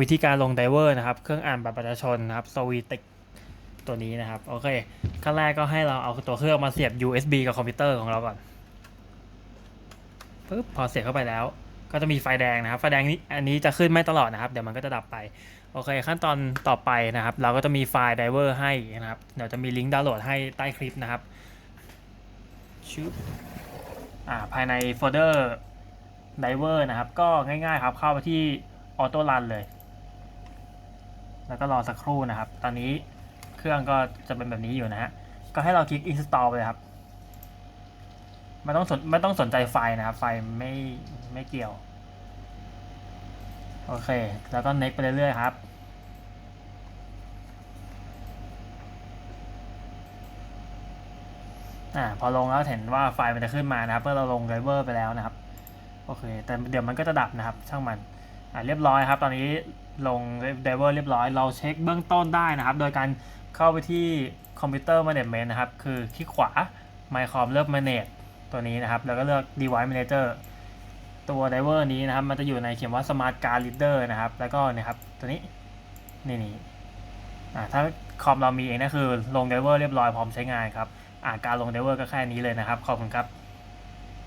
วิธีการลงไดเวอร์นะครับ เครื่องอ่านบัตรประชาชนนะครับสวีติกตัวนี้นะครับ โอเค ขั้นแรกก็ให้เราเอาตัวเครื่องมาเสียบ USB กับคอมพิวเตอร์ของเราก่อนปึ๊บพอเสียบเข้าไปแล้ว ก็จะมีไฟแดงนะครับ ไฟแดงนี้อันนี้จะขึ้นไม่ตลอดนะครับ เดี๋ยวมันก็จะดับไป โอเค ขั้นตอนต่อไปนะครับ เราก็จะมีไฟล์ไดเวอร์ให้นะครับ เดี๋ยวจะมีลิงก์ดาวน์โหลดให้ใต้คลิปนะครับชึบอ่า ภายในโฟลเดอร์ไดเวอร์นะครับ ก็ง่ายๆครับ เข้าไปที่ออโต้รันเลย แล้วก็รอสักครู่นะครับ ตอนนี้เครื่องก็จะเป็นแบบนี้อยู่นะฮะ ก็ให้เราคลิก install ไปครับ ไม่ต้องสนไม่ต้องสนใจไฟล์นะครับ ไฟล์ไม่ไม่เกี่ยว โอเค แล้วก็ next ไปเรื่อยๆครับอ่าพอลงแล้วเห็นว่าไฟล์มันจะขึ้นมานะครับเมื่อเราลงไดเวอร์ไปแล้วนะครับ โอเค แต่เดี๋ยวมันก็จะดับนะครับ ช่างมัน อ่าเรียบร้อยครับ ตอนนี้ลงไดเวอร์เรียบร้อย เราเช็คเบื้องต้นได้นะครับ โดยการเข้าไปที่คอมพิวเตอร์ management นะครับ คือคลิกขวา mycom เลือก manage ตัวนี้นะครับ แล้วก็เลือก device manager ตัวไดเวอร์นี้นะครับ มันจะอยู่ในเขียนว่า smart card reader นะครับ แล้วก็นะครับ ตัวนี้ นี่นี่อ่าถ้าคอมเรามีเองนะคือลงไดเวอร์เรียบร้อยพร้อมใช้งานครับ อ่าการลงไดเวอร์ก็แค่นี้เลยนะครับ ขอบคุณครับ